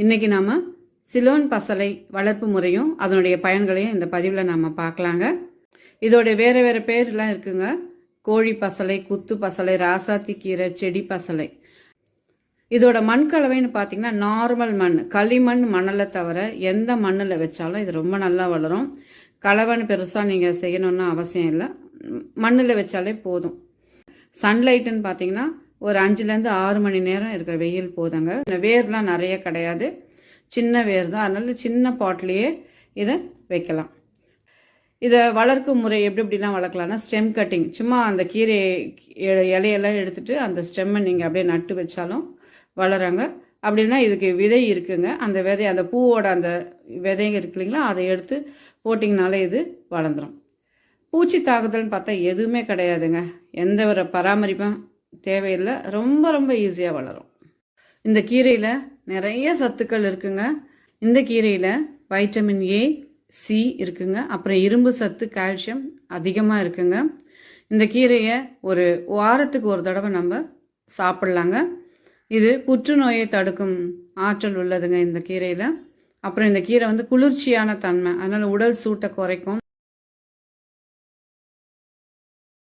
இன்னைக்கு நாம சிலோன் பசலை வளர்ப்பு முறையும் அதனுடைய பயன்களையும் இந்த பதிவில் நாம பார்க்கலாங்க. இதோட வேற வேற பேர்லாம் இருக்குங்க. கோழி பசலை குத்து பசலை ராசாத்தி கீரை செடி பசலை. இதோட மண் கலவைன்னு பார்த்தீங்கன்னா நார்மல் மண் களிமண் மணலை தவிர எந்த மண்ணில் வச்சாலும் இது ரொம்ப நல்லா வளரும். கலவைன்னு பெருசாக நீங்கள் செய்யணும்னு அவசியம் இல்லை. மண்ணில் வச்சாலே போதும். சன்லைட்டுன்னு பார்த்தீங்கன்னா ஒரு அஞ்சுலேருந்து ஆறு மணி நேரம் இருக்கிற வெயில் போதுங்க. இந்த வேர்லாம் நிறைய கிடையாது. சின்ன வேர் தான். அதனால சின்ன பாட்லேயே இதை வைக்கலாம். இதை வளர்க்கும் முறை எப்படி எப்படிலாம் வளர்க்கலாம்னா ஸ்டெம் கட்டிங் சும்மா அந்த கீரை இலையெல்லாம் எடுத்துட்டு அந்த ஸ்டெம்மை நீங்கள் அப்படியே நட்டு வச்சாலும் வளருங்க. அப்படின்னா இதுக்கு விதை இருக்குங்க. அந்த விதை அந்த பூவோட அந்த விதைங்க இருக்கு இல்லைங்களா அதை எடுத்து போட்டிங்கனாலே இது வளர்ந்துடும் பூச்சி தாக்குதல்னு பார்த்தா எதுவுமே கிடையாதுங்க. எந்த ஒரு பராமரிப்பும் தேவையில்லை. ரொம்ப ரொம்ப ஈஸியாக வளரும். இந்த கீரையில் நிறைய சத்துக்கள் இருக்குங்க. இந்த கீரையில் வைட்டமின் ஏ சி இருக்குங்க. அப்புறம் இரும்பு சத்து கால்சியம் அதிகமாக இருக்குங்க. இந்த கீரையை ஒரு வாரத்துக்கு ஒரு தடவை நம்ம சாப்பிட்லாங்க. இது புற்றுநோயை தடுக்கும் ஆற்றல் உள்ளதுங்க இந்த கீரையில். அப்புறம் இந்த கீரை வந்து குளிர்ச்சியான தன்மை. அதனால் உடல் சூட்டை குறைக்கும்.